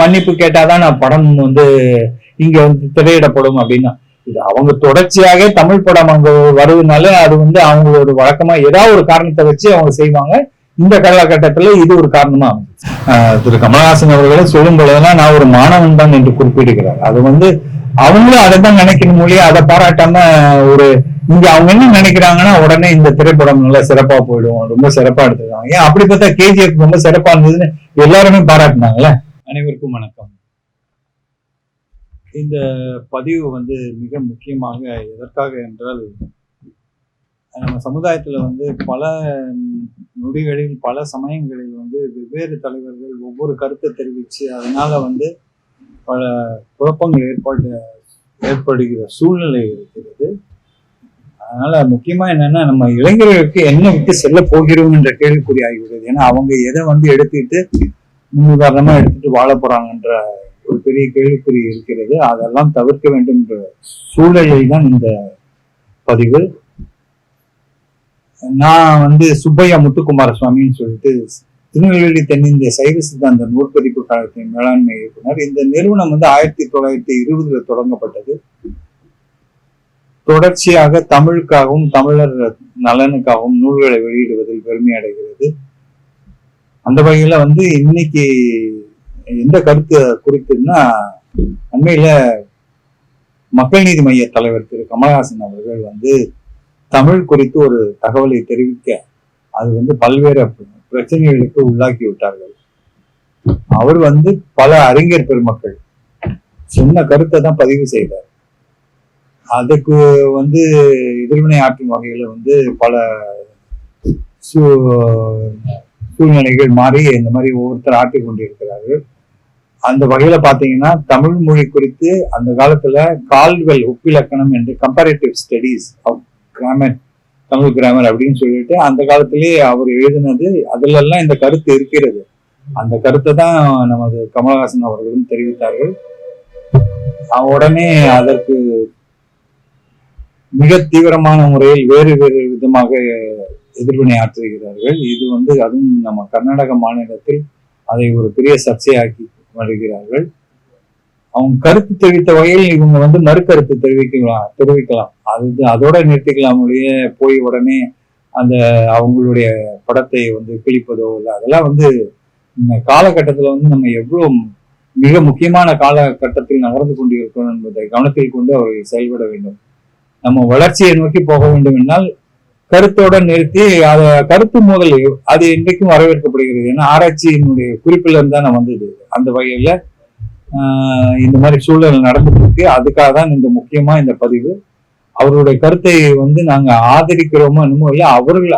மன்னிப்பு கேட்டாதான் நான் படம் வந்து இங்க வந்து திரையிடப்படும் அப்படின்னா. இது அவங்க தொடர்ச்சியாக தமிழ் படம் அங்க வருவதனால அது வந்து அவங்களோட வழக்கமா ஏதாவது ஒரு காரணத்தை வச்சு அவங்க செய்வாங்க. இந்த காலகட்டத்துல இது ஒரு காரணமா திரு கமலஹாசன் அவர்களை சொல்லும் பொழுதெல்லாம் நான் ஒரு மாணவன் தான் என்று குறிப்பிடுகிறார். அது வந்து அவங்களும் அதை தான் நினைக்கணும் மொழியே அதை பாராட்டாம ஒரு இங்க அவங்க என்ன நினைக்கிறாங்கன்னா உடனே இந்த திரைப்படம் நல்லா சிறப்பா போயிடும். ரொம்ப சிறப்பா எடுத்துருக்காங்க. ஏன் அப்படி பார்த்தா கேஜிஎஃப் ரொம்ப சிறப்பா இருந்ததுன்னு எல்லாருமே பாராட்டினாங்களே அனைவருக்கும் வணக்கம். இந்த பதிவு வந்து மிக முக்கியமாக எதற்காக என்றால் நம்ம சமுதாயத்தில் வந்து பல நொடிகளில் பல சமயங்களில் வந்து வெவ்வேறு தலைவர்கள் ஒவ்வொரு கருத்தை தெரிவித்து அதனால வந்து பல குழப்பங்கள் ஏற்பட ஏற்படுகிற சூழ்நிலை இருக்கிறது. அதனால் முக்கியமாக என்னன்னா நம்ம இளைஞர்களுக்கு என்ன விட்டு செல்ல போகிறோம் என்ற கேள்விக்குறி ஆகிவிடுது ஏன்னா அவங்க எதை வந்து எடுத்துக்கிட்டு முன்னுதாரணமா எடுத்துட்டு வாழ போறாங்கன்ற ஒரு பெரிய கேள்விக்குறி இருக்கிறது. அதெல்லாம் தவிர்க்க வேண்டும் என்ற சூழலை தான் இந்த பதிவு. நான் வந்து சுப்பையா முத்துக்குமார சுவாமின்னு சொல்லிட்டு திருநெல்வேலி தென்னிந்திய சைவ சித்தாந்த நூற்பதிப்பு காலத்தின் மேலாண்மை இயக்குனர். இந்த நிறுவனம் வந்து ஆயிரத்தி தொள்ளாயிரத்தி இருபதுல தொடங்கப்பட்டது. தொடர்ச்சியாக தமிழுக்காகவும் தமிழர் நலனுக்காகவும் நூல்களை வெளியிடுவதில் பெருமை அடைகிறது. அந்த வகையில வந்து இன்னைக்கு எந்த கருத்து குறித்துன்னா அண்மையில மக்கள் நீதி மைய தலைவர் திரு. கமல்ஹாசன் அவர்கள் வந்து தமிழ் குறித்து ஒரு தகவலை தெரிவிக்க அது வந்து பல்வேறு பிரச்சனைகளுக்கு உள்ளாக்கி விட்டார்கள். அவர் வந்து பல அறிஞர் பெருமக்கள் சொன்ன கருத்தை தான் பதிவு செய்தார். அதுக்கு வந்து எதிர்வினை ஆற்றும் வகையில வந்து பல சூ- சூழ்நிலைகள் மாறி இந்த மாதிரி ஒவ்வொருத்தர் ஆட்டி கொண்டிருக்கிறார்கள். அந்த வகையில பாத்தீங்கன்னா தமிழ் மொழி குறித்து அந்த காலத்துல கால்வெல் ஒப்பிலக்கணம் என்று comparative studies of grammar Tamil grammar அப்படின்னு சொல்லிட்டு அந்த காலத்திலேயே அவர் எழுதினது அதுல எல்லாம் இந்த கருத்து இருக்கிறது. அந்த கருத்தை தான் நமது கமலஹாசன் அவர்களும் தெரிவித்தார்கள். உடனே அதற்கு மிக தீவிரமான முறையில் வேறு வேறு விதமாக எதிர்வினை ஆற்றுகிறார்கள். இது வந்து அதுவும் நம்ம கர்நாடக மாநிலத்தில் அதை ஒரு பெரிய சர்ச்சையாக்கி வருகிறார்கள். அவங்க கருத்து தெரிவித்த வகையில் இவங்க வந்து மறுக்கருத்து தெரிவிக்கலாம் தெரிவிக்கலாம். அது அதோட நிறுத்திக்கலாம் ஒழிய போய் உடனே அந்த அவங்களுடைய படத்தை வந்து கிழிப்பதோ இல்லை அதெல்லாம் வந்து இந்த காலகட்டத்தில் வந்து நம்ம எவ்வளோ மிக முக்கியமான காலகட்டத்தில் நகர்ந்து கொண்டிருக்கிறோம் என்பதை கவனத்தில் கொண்டு அவர்கள் செயல்பட வேண்டும். நம்ம வளர்ச்சியை நோக்கி போக வேண்டும் என்றால் கருத்தோட நிறுத்தி அத கருத்து மோதல் அது இன்றைக்கும் வரவேற்கப்படுகிறது ஏன்னா ஆராய்ச்சியினுடைய குறிப்பில் இருந்து தான் வந்தது. அந்த வகையில இந்த மாதிரி சூழல் நடந்துட்டு இருக்கு. அதுக்காக தான் இந்த முக்கியமா இந்த பதிவு. அவருடைய கருத்தை வந்து நாங்க ஆதரிக்கிறோமோ என்னமோ இல்லை அவர்கள்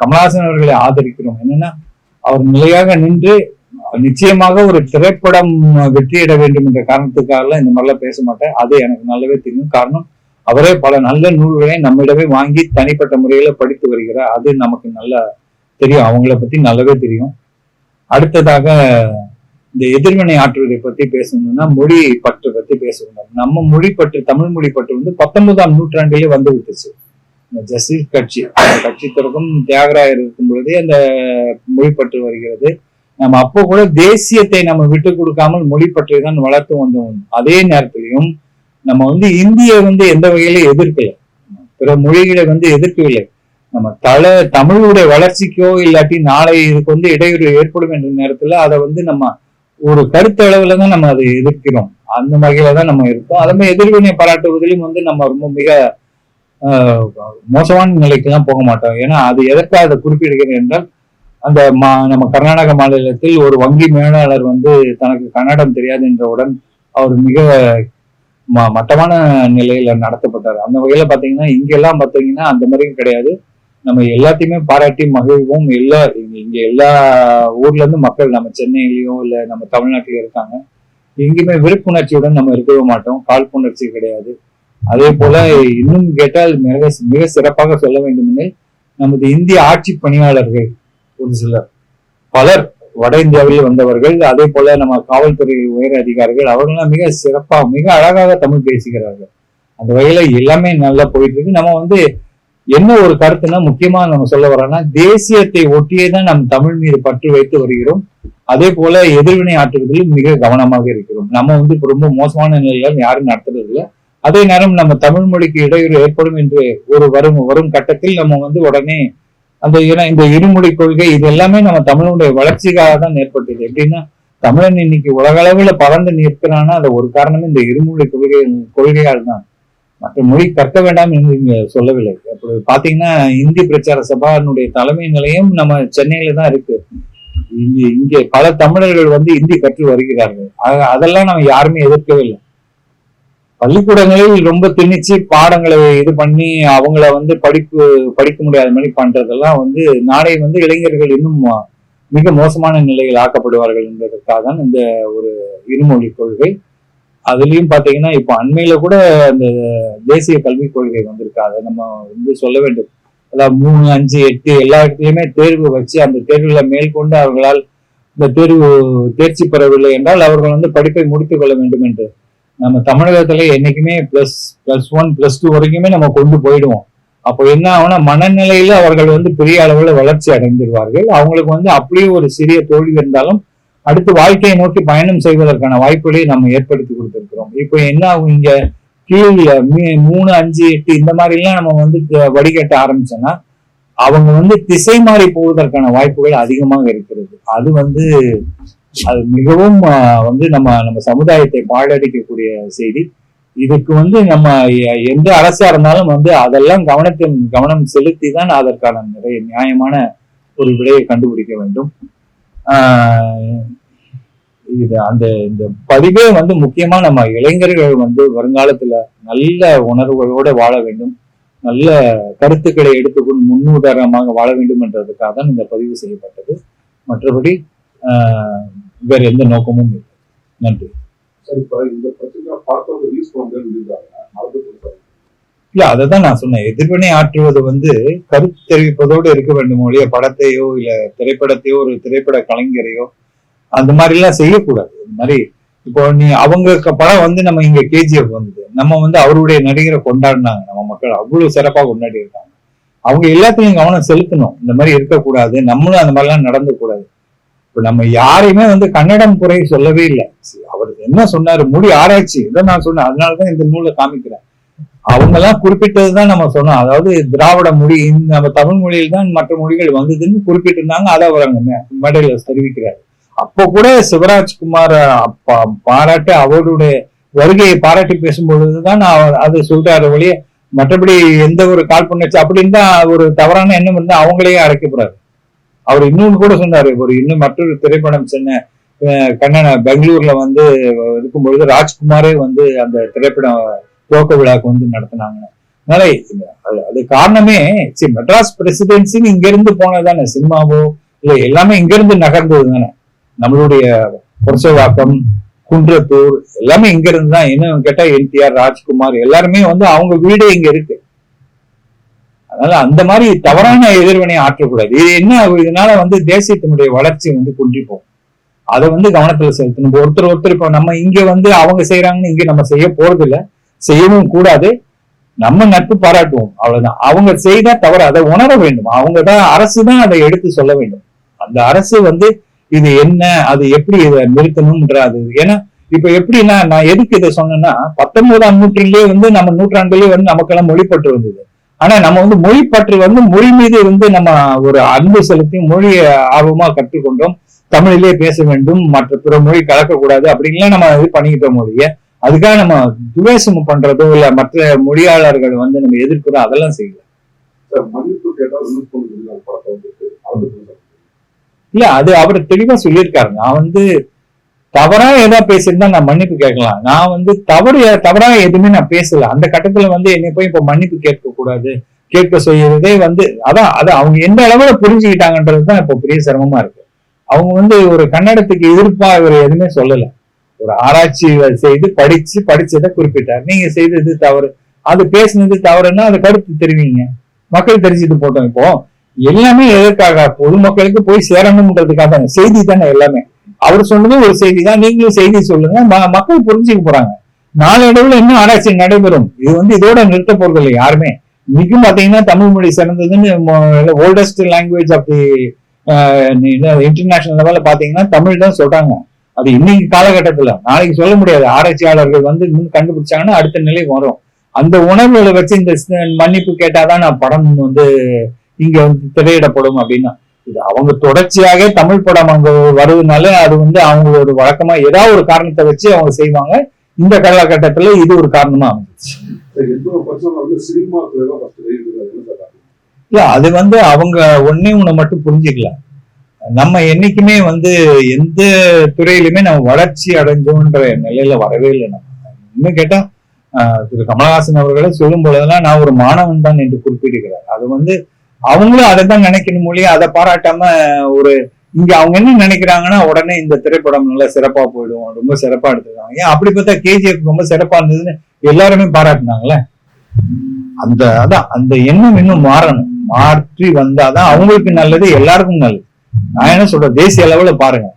கமலஹாசன் அவர்களை ஆதரிக்கிறோம். என்னன்னா அவர் நிலையாக நின்று நிச்சயமாக ஒரு திரைப்படம் வெற்றியிட வேண்டும் என்ற காரணத்துக்காக இந்த மாதிரிலாம் பேச மாட்டேன். அது எனக்கு நல்லாவே தெரியும். காரணம் அவரே பல நல்ல நூல்களை நம்மிடமே வாங்கி தனிப்பட்ட முறையில படித்து வருகிறார். அது நமக்கு நல்லா தெரியும். அவங்கள பத்தி நல்லாவே தெரியும். அடுத்ததாக இந்த எதிர்வினை ஆற்றுவதை பத்தி பேசணும்னா மொழி பற்று பத்தி பேசணும். நம்ம மொழி பற்று தமிழ் மொழி பற்று வந்து பத்தொன்பதாம் நூற்றாண்டிலே வந்து விட்டுச்சு. இந்த ஜசீர் கட்சி. கட்சி தொடக்கம் தியாகராயர் இருக்கும் பொழுதே அந்த மொழி பற்று வருகிறது. நம்ம அப்போ கூட தேசியத்தை நம்ம விட்டு கொடுக்காமல் மொழி பற்றை தான் வளர்த்து வந்தோம். அதே நேரத்திலையும் நம்ம வந்து இந்திய வந்து எந்த வகையில எதிர்க்கல. பிற மொழிகளை வந்து எதிர்க்கவில்லை. நம்ம தல தமிழுடைய வளர்ச்சிக்கோ இல்லாட்டி நாளை இதுக்கு வந்து இடையூறு ஏற்படும் என்ற நேரத்துல அதை வந்து நம்ம ஒரு கருத்து அளவுல தான் நம்ம அதை எதிர்க்கிறோம். அந்த வகையில தான் நம்ம இருக்கோம். அதே மாதிரி எதிர்வினை பாராட்டுவதிலும் வந்து நம்ம ரொம்ப மிக மோசமான மோசமான நிலைக்கெல்லாம் போக மாட்டோம். ஏன்னா அது எதற்காக அதை குறிப்பிடுகிறேன் என்றால் அந்த மா நம்ம கர்நாடக மாநிலத்தில் ஒரு வங்கி மேலாளர் வந்து தனக்கு கன்னடம் தெரியாது என்றவுடன் அவர் மிக மட்டமான நிலையில நடத்தப்பட்டார். அந்த வகையில பாத்தீங்கன்னா இங்க எல்லாம் பாத்தீங்கன்னா அந்த மாதிரி கிடையாது. நம்ம எல்லாத்தையுமே பாராட்டி மகிழ்வும். எல்லா இங்க எல்லா ஊர்ல இருந்து மக்கள் நம்ம சென்னையிலயோ இல்ல நம்ம தமிழ்நாட்டிலயோ இருக்காங்க. எங்கேயுமே விருப்புணர்ச்சியுடன் நம்ம இருக்கவே மாட்டோம். காழ்ப்புணர்ச்சி கிடையாது. அதே போல இன்னும் கேட்டால் மிக மிக சிறப்பாக சொல்ல வேண்டுமெனில் நமது இந்திய ஆட்சி பணியாளர்கள் ஒரு சிலர். பலர். வட இந்தியாவில் வந்தவர்கள் அதே போல நம்ம காவல்துறை உயர் அதிகாரிகள் அவர்கள்லாம் மிக சிறப்பா மிக அழகாக தமிழ் பேசுகிறார்கள். அந்த வகையில எல்லாமே நல்லா போயிட்டு இருக்கு நம்ம வந்து என்ன ஒரு கருத்துன்னா முக்கியமா நம்ம சொல்ல வரோம்னா தேசியத்தை ஒட்டியே தான் நம் தமிழ் மீது பற்று வைத்து வருகிறோம். அதே போல எதிர்வினை ஆற்றுவதிலும் மிக கவனமாக இருக்கிறோம். நம்ம வந்து இப்போ ரொம்ப மோசமான நிலையில யாரும் நடத்துறது இல்லை அதே நேரம் நம்ம தமிழ் மொழிக்கு இடையூறு ஏற்படும் என்று ஒரு வரும் வரும் கட்டத்தில் நம்ம வந்து உடனே அந்த ஏன்னா இந்த இருமொழி கொள்கை இது எல்லாமே நம்ம தமிழனுடைய வளர்ச்சிக்காக தான் ஏற்பட்டது. எப்படின்னா தமிழன் இன்னைக்கு உலக அளவுல பறந்து நிற்கிறான்னா அது ஒரு காரணமே இந்த இருமொழி கொள்கை கொள்கையால் தான். மற்ற மொழி கற்க வேண்டாம் என்று இங்க சொல்லவில்லை. அப்படி பாத்தீங்கன்னா இந்தி பிரச்சார சபானுடைய தலைமை நிலையம் நம்ம சென்னையில தான் இருக்கு. இங்கே இங்கே பல தமிழர்கள் வந்து இந்தி கற்று வருகிறார்கள். அதெல்லாம் நம்ம யாருமே எதிர்க்கவே இல்லை. பள்ளிக்கூடங்களில் ரொம்ப திணிச்சு பாடங்களை இது பண்ணி அவங்கள வந்து படிப்பு படிக்க முடியாத மாதிரி பண்றதெல்லாம் வந்து நாளை வந்து இளைஞர்கள் இன்னும் மிக மோசமான நிலையில் ஆக்கப்படுவார்கள் என்பதற்காக தான் இந்த ஒரு இருமொழி கொள்கை. அதுலயும் பாத்தீங்கன்னா இப்போ அண்மையில கூட அந்த தேசிய கல்விக் கொள்கை வந்திருக்கு. அதை நம்ம வந்து சொல்ல வேண்டும். அதாவது மூணு அஞ்சு எட்டு எல்லா இடத்துலயுமே தேர்வு வச்சு அந்த தேர்வுல மேற்கொண்டு அவர்களால் இந்த தேர்வு தேர்ச்சி பெறவில்லை என்றால் அவர்கள் வந்து படிப்பை முடித்துக் கொள்ள வேண்டும் என்று நம்ம தமிழகத்துல என்னைக்குமே plus plus one plus two வரைக்குமே நம்ம கொண்டு போயிடுவோம். அப்போ என்ன ஆகும்னா மனநிலையில அவர்கள் வந்து பெரிய அளவுல வளர்ச்சி அடைந்துடுவார்கள். அவங்களுக்கு வந்து அப்படியே ஒரு சிறிய தோல்வி இருந்தாலும் அடுத்து வாழ்க்கையை நோக்கி பயணம் செய்வதற்கான வாய்ப்புகளை நம்ம ஏற்படுத்தி கொடுத்திருக்கிறோம். இப்போ என்ன ஆகும்? இங்க கீழ் மூணு அஞ்சு எட்டு இந்த மாதிரி எல்லாம் நம்ம வந்து வடிகட்ட ஆரம்பிச்சோம்னா அவங்க வந்து திசை மாறி போவதற்கான வாய்ப்புகள் அதிகமாக இருக்கிறது. அது வந்து அது மிகவும் வந்து நம்ம நம்ம சமுதாயத்தை பாழடிக்கக்கூடிய செய்தி. இதுக்கு வந்து நம்ம எந்த அரசா இருந்தாலும் வந்து அதெல்லாம் கவனத்தின் கவனம் செலுத்தி தான் அதற்கான நிறைய நியாயமான ஒரு விடையை கண்டுபிடிக்க வேண்டும். ஆஹ், இது அந்த இந்த பதிவே வந்து முக்கியமா நம்ம இளைஞர்கள் வந்து வருங்காலத்துல நல்ல உணர்வுகளோட வாழ வேண்டும். நல்ல கருத்துக்களை எடுத்துக்கொண்டு முன்னுதாரணமாக வாழ வேண்டும் என்றதுக்காக தான் இந்த பதிவு செய்யப்பட்டது. மற்றபடி வேற எந்த நோக்கமும் இல்லை. நன்றி. இல்ல அததான் நான் சொன்னேன். எதிர்வினை ஆற்றுவது வந்து கருத்து தெரிவிப்பதோடு இருக்க வேண்டும் ஒழிய படத்தையோ இல்ல திரைப்படத்தையோ ஒரு திரைப்பட கலைஞரையோ அந்த மாதிரி எல்லாம் செய்யக்கூடாது. இந்த மாதிரி இப்போ நீ அவங்க க- படம் வந்து நம்ம இங்க கேஜிஎஃப் வந்தது நம்ம வந்து அவருடைய நடிகரை கொண்டாடினாங்க. நம்ம மக்கள் அவ்வளவு சிறப்பா கொண்டாடி இருக்காங்க. அவங்க எல்லாத்தையும் கவனம் செலுத்தணும். இந்த மாதிரி இருக்கக்கூடாது. நம்மளும் அந்த மாதிரிலாம் நடந்து கூடாது இப்ப நம்ம யாரையுமே வந்து கன்னடம் குறை சொல்லவே இல்லை. அவர் என்ன சொன்னாரு? மொழி ஆராய்ச்சி. இதை நான் சொன்னேன். அதனாலதான் இந்த நூலை காமிக்கிறேன். அவங்க எல்லாம் குறிப்பிட்டதுதான் நம்ம சொன்னோம். அதாவது திராவிட மொழி நம்ம தமிழ் மொழியில் தான் மற்ற மொழிகள் வந்ததுன்னு குறிப்பிட்டிருந்தாங்க. அதை அவர் அங்க மேடையில அப்போ கூட சிவராஜ்குமார் பாராட்டு அவருடைய வருகையை பாராட்டி பேசும்பொழுதுதான் நான் அது சொல்றாரு ஒழிய மற்றபடி எந்த ஒரு காழ்ப்புணர்ச்சி அப்படின்னு தான் ஒரு தவறான எண்ணம் இருந்தா அவங்களையே அழைக்கக்கூடாது அவர் இன்னொன்னு கூட சொன்னாரு ஒரு இன்னும் மற்றொரு திரைப்படம் சென்னை அஹ், பெங்களூர்ல வந்து இருக்கும்பொழுது ராஜ்குமாரே வந்து அந்த திரைப்படம் துவக்க விழாக்கு வந்து நடத்தினாங்க. அதனால அது- அது காரணமே சரி மெட்ராஸ் பிரசிடென்சின்னு இங்க இருந்து போனதானே சினிமாவோ இல்ல எல்லாமே இங்க இருந்து நகர்ந்தது தானே நம்மளுடைய புரசவாக்கம் குன்றத்தூர் எல்லாமே இங்க இருந்து தான் இன்னும் கேட்டா என்டிஆர் ராஜ்குமார் எல்லாருமே வந்து அவங்க வீடே இங்க இருக்கு. அதனால அந்த மாதிரி தவறான எதிர்வினை ஆற்றக்கூடாது. இது என்ன இதனால வந்து தேசியத்தினுடைய வளர்ச்சி வந்து குன்றி போகும். அதை வந்து கவனத்துல செலுத்தணும். ஒருத்தர் ஒருத்தர் இப்போ நம்ம இங்க வந்து அவங்க செய்யறாங்கன்னு இங்க நம்ம செய்ய போறது இல்லை செய்யவும் கூடாது. நம்ம நட்பு பாராட்டுவோம். அவ்வளவுதான். அவங்க செய்தா தவறு. அதை உணர வேண்டும். அவங்க தான் அரசு தான் அதை எடுத்து சொல்ல வேண்டும். அந்த அரசு வந்து இது என்ன அது எப்படி இதை நிறுத்தணும்ன்றது ஏன்னா இப்ப எப்படின்னா நான் எதுக்கு இதை சொன்னேன்னா பத்தொன்பதாம் நூற்றிலேயே வந்து நம்ம நூற்றாண்டுலேயே வந்து நமக்கெல்லாம் மொழிபட்டு வந்தது. ஆனா நம்ம வந்து மொழிப்பற்று வந்து மொழி மீது வந்து நம்ம ஒரு அன்பு செலுத்தி மொழியை ஆர்வமா கற்றுக்கொண்டோம். தமிழிலே பேச வேண்டும் மற்ற பிற மொழி கலக்கக்கூடாது அப்படின்லாம் நம்ம இது பண்ணிக்கிட்டோம் மொழிய. அதுக்காக நம்ம துவேஷம் பண்றதோ இல்ல மற்ற மொழியாளர்கள் வந்து நம்ம எதிர்க்கிறோம் அதெல்லாம் செய்யல. இல்ல அது அவர் தெளிவா சொல்லியிருக்காரு. நான் வந்து தவறா ஏதா பேசியிருந்தா நான் மன்னிப்பு கேட்கலாம். நான் வந்து தவறு தவறா எதுவுமே நான் பேசல. அந்த கட்டத்துல வந்து என்னை போய் இப்ப மன்னிப்பு கேட்க கூடாது கேட்க செய்யறதே வந்து அதான் அது அவங்க எந்த அளவுல புரிஞ்சுக்கிட்டாங்கன்றது தான் இப்போ பெரிய சிரமமா இருக்கு. அவங்க வந்து ஒரு கன்னடத்துக்கு எதிர்ப்பா இவர் எதுவுமே சொல்லல. ஒரு ஆராய்ச்சி செய்து படிச்சு படிச்சதை குறிப்பிட்டார். நீங்க செய்தது தவறு. அது பேசுனது தவறுன்னா அது கருத்து தெரிவிங்க. மக்கள் தெரிஞ்சுட்டு போட்டோம் இப்போ. எல்லாமே எதற்காக? பொதுமக்களுக்கு போய் சேரணும்ன்றதுக்காக தானே. செய்தி தானே எல்லாமே. அவர் சொன்னதும் ஒரு செய்தி தான். நீங்களும் செய்தி சொல்லுங்க. மக்கள் புரிஞ்சுக்க போறாங்க. நாளடைவில் இன்னும் ஆராய்ச்சி நடைபெறும். இது வந்து இதோட நிறுத்த போறது இல்லை யாருமே. இன்னைக்கும் பாத்தீங்கன்னா தமிழ் மொழி சிறந்ததுன்னு oldest language of the international லெவல்ல பாத்தீங்கன்னா தமிழ் தான் சொல்றாங்க. அது இன்னைக்கு காலகட்டத்துல நாளைக்கு சொல்ல முடியாது. ஆராய்ச்சியாளர்கள் வந்து இன்னும் கண்டுபிடிச்சாங்கன்னா அடுத்த நிலை வரும். அந்த உணர்வுகளை வச்சு இந்த மன்னிப்பு கேட்டாதான் நான் படம் வந்து இங்க வந்து திரையிடப்படும் அப்படின்னா. இது அவங்க தொடர்ச்சியாக தமிழ் படம் அங்க வருதுனால அது வந்து அவங்களோட வழக்கமா ஏதாவது ஒரு காரணத்தை வச்சு அவங்க செய்வாங்க. இந்த காலகட்டத்துல இது ஒரு காரணமா அமைஞ்சிச்சு. வந்து தான் ஃபர்ஸ்ட் இல்ல அது வந்து அவங்க ஒன்னே ஒண்ணு மட்டும் புரிஞ்சுக்கல. நம்ம என்னைக்குமே வந்து எந்த துறையிலுமே நம்ம வளர்ச்சி அடைஞ்சோன்ற நிலையில வரவே இல்லை நம்ம. இன்னும் கேட்டா ஆஹ், திரு. கமலஹாசன் அவர்களை சொல்லும் பொழுதெல்லாம் நான் ஒரு மாணவன் தான் என்று குறிப்பிடுகிறார். அது வந்து அவங்களும் அதை தான் நினைக்கணும் மொழியா அதை பாராட்டாம ஒரு இங்க அவங்க என்ன நினைக்கிறாங்கன்னா உடனே இந்த திரைப்படம் நல்லா சிறப்பா போயிடும் ரொம்ப சிறப்பா எடுத்துருக்காங்க ஏன் அப்படி பார்த்தா கேஜிஎஃப் ரொம்ப சிறப்பா இருந்ததுன்னு எல்லாருமே பாராட்டினாங்களே அந்த அதான் அந்த எண்ணம் இன்னும் மாறணும். மாற்றி வந்தாதான் அவங்களுக்கு நல்லது எல்லாருக்கும் நல்லது. நான் என்ன சொல்றேன்? தேசிய அளவுல பாருங்க.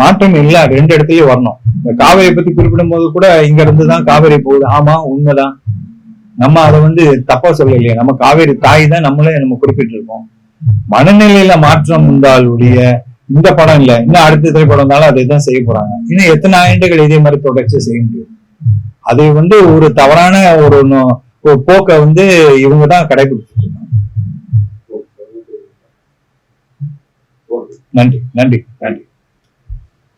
மாற்றம் இல்ல ரெண்டு இடத்துலயும் வரணும். இந்த காவேரி பத்தி குறிப்பிடும் போது கூட இங்க இருந்து தான் காவேரி போகுது. ஆமா உண்மைதான். நம்ம அதை வந்து தப்பா சொல்லலையே. நம்ம காவேரி தாய் தான் நம்மளே நம்ம குறிப்பிட்டு இருக்கோம் மனநிலையில மாற்றம் உண்டாளுடைய இந்த படம் இல்ல இன்னும் அடுத்த திரைப்படம் இருந்தாலும் அதை தான் செய்ய போறாங்க. இன்னும் எத்தனை ஆண்டுகள் இதே மாதிரி தொடர்ச்சி செய்ய முடியும்? அது வந்து ஒரு தவறான ஒரு நோ- போக்கை வந்து இவங்க தான் கடைபிடிச்சிட்டு இருக்காங்க ஓகே. நன்றி நன்றி நன்றி